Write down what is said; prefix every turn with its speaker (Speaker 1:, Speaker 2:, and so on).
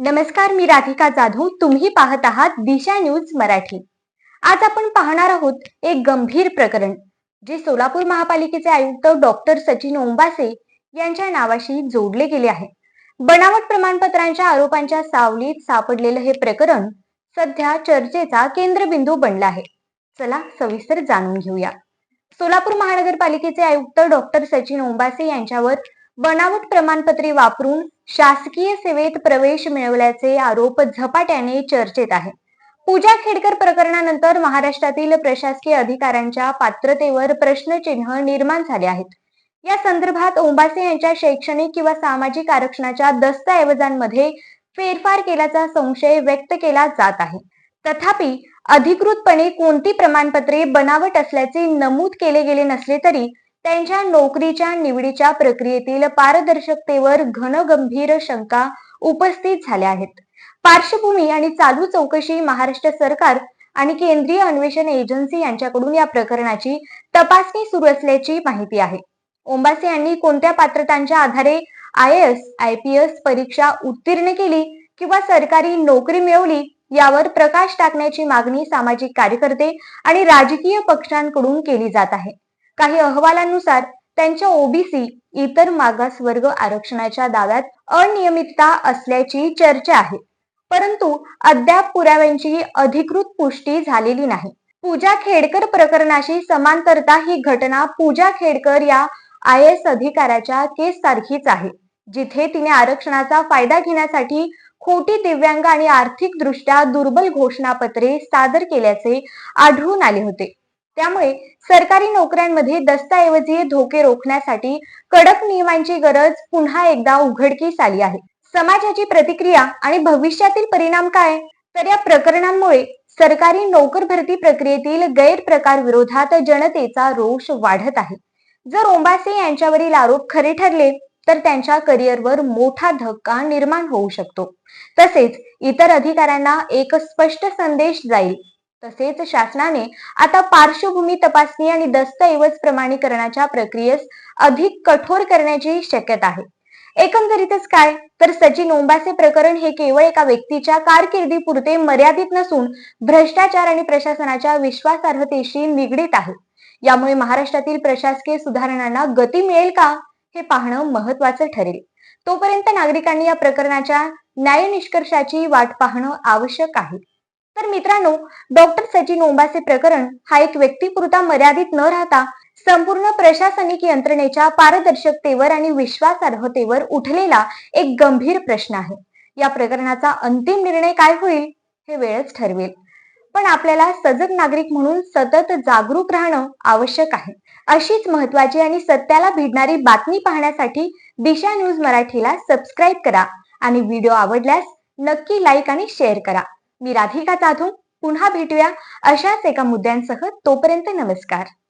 Speaker 1: नमस्कार मी राधिका जाधव. तुम्ही पाहत आहात दिशा न्यूज मराठी. आज आपण पाहणार आहोत एक गंभीर प्रकरण जे सोलापूर महापालिकेचे आयुक्त डॉक्टर सचिन ओंबासे यांच्या नावाशी जोडले गेले आहे. बनावट प्रमाणपत्रांच्या आरोपांच्या सावलीत सापडलेलं हे प्रकरण सध्या चर्चेचा केंद्रबिंदू बनला आहे. चला सविस्तर जाणून घेऊया. सोलापूर महानगरपालिकेचे आयुक्त डॉक्टर सचिन ओंबासे यांच्यावर बनावट प्रमाणपत्रे वापरून शासकीय सेवेत प्रवेश मिळवल्याचे आरोप झपाट्याने चर्चेत आहे. पूजा खेडकर प्रकरणानंतर महाराष्ट्रातील प्रशासकीय अधिकाऱ्यांच्या पात्रतेवर प्रश्नचिन्ह निर्माण झाले आहेत. या संदर्भात ओंबासे यांच्या शैक्षणिक किंवा सामाजिक आरक्षणाच्या दस्तऐवजांमध्ये फेरफार केल्याचा संशय व्यक्त केला जात आहे. तथापि अधिकृतपणे कोणती प्रमाणपत्रे बनावट असल्याचे नमूद केले गेले नसले तरी त्यांच्या नोकरीच्या निवडीच्या प्रक्रियेतील पारदर्शकतेवर घनगंभीर शंका उपस्थित झाल्या आहेत. पार्श्वभूमी आणि चालू चौकशी महाराष्ट्र सरकार आणि केंद्रीय अन्वेषण एजन्सी यांच्याकडून या प्रकरणाची तपासणी सुरू असल्याची माहिती आहे. ओंबासे यांनी कोणत्या पात्रतांच्या आधारे I S I P S परीक्षा उत्तीर्ण केली किंवा सरकारी नोकरी मिळवली यावर प्रकाश टाकण्याची मागणी सामाजिक कार्यकर्ते आणि राजकीय पक्षांकडून केली जात आहे. काही अहवालांनुसार त्यांच्या ओबीसी इतर मागासवर्ग आरक्षणाच्या दाव्यात अनियमितता असल्याची चर्चा आहे. परंतु अद्याप पुराव्यांची अधिकृत पुष्टी झालेली नाही. पूजा खेडकर प्रकरणाशी समांतरता ही घटना पूजा खेडकर या आय एस अधिकाऱ्याच्या केस सारखीच आहे जिथे तिने आरक्षणाचा फायदा घेण्यासाठी खोटी दिव्यांग आणि आर्थिक दृष्ट्या दुर्बल घोषणापत्रे सादर केल्याचे आढळून आले होते. त्यामुळे सरकारी नोकऱ्यांमध्ये दस्तऐवजी धोके रोखण्यासाठी कडक नियमांची गरज पुन्हा एकदा उघडकीस आली आहे. समाजाची प्रतिक्रिया आणि भविष्यातील परिणाम काय? तर या प्रकरणांमुळे सरकारी नोकर भरती प्रक्रियेतील गैरप्रकार विरोधात जनतेचा रोष वाढत आहे. जर ओंबासे यांच्यावरील आरोप खरे ठरले तर त्यांच्या करिअरवर मोठा धक्का निर्माण होऊ शकतो. तसेच इतर अधिकाऱ्यांना एक स्पष्ट संदेश जाईल. तसेच शासनाने आता पार्श्वभूमी तपासणी आणि दस्तऐवज प्रमाणीकरणाच्या प्रक्रियेस अधिक कठोर करण्याची शक्यता आहे. एकंदरीतच काय? तर सचिन ओंबासे प्रकरण हे केवळ एका व्यक्तीच्या कारकिर्दीपुरते मर्यादित नसून भ्रष्टाचार आणि प्रशासनाच्या विश्वासार्हतेशी निगडीत आहे. यामुळे महाराष्ट्रातील प्रशासकीय सुधारणांना गती मिळेल का? हे पाहणं महत्वाचं ठरेल. तोपर्यंत नागरिकांनी या प्रकरणाच्या न्याय निष्कर्षाची वाट पाहणं आवश्यक आहे. तर मित्रांनो डॉक्टर सचिन ओंबासे प्रकरण हा एक व्यक्तीपुरता मर्यादित न राहता संपूर्ण प्रशासनिक यंत्रणेच्या पारदर्शकतेवर आणि विश्वासार्हतेवर उठलेला एक गंभीर प्रश्न आहे. या प्रकरणाचा अंतिम निर्णय काय होईल हे वेळच ठरवेल. पण आपल्याला सजग नागरिक म्हणून सतत जागरूक राहणं आवश्यक आहे. अशीच महत्वाची आणि सत्याला भिडणारी बातमी पाहण्यासाठी दिशा न्यूज मराठीला सबस्क्राईब करा आणि व्हिडिओ आवडल्यास नक्की लाईक आणि शेअर करा. मी राधिका जाधव पुन्हा भेटूया अशाच एका मुद्द्यांसह तोपर्यंत नमस्कार.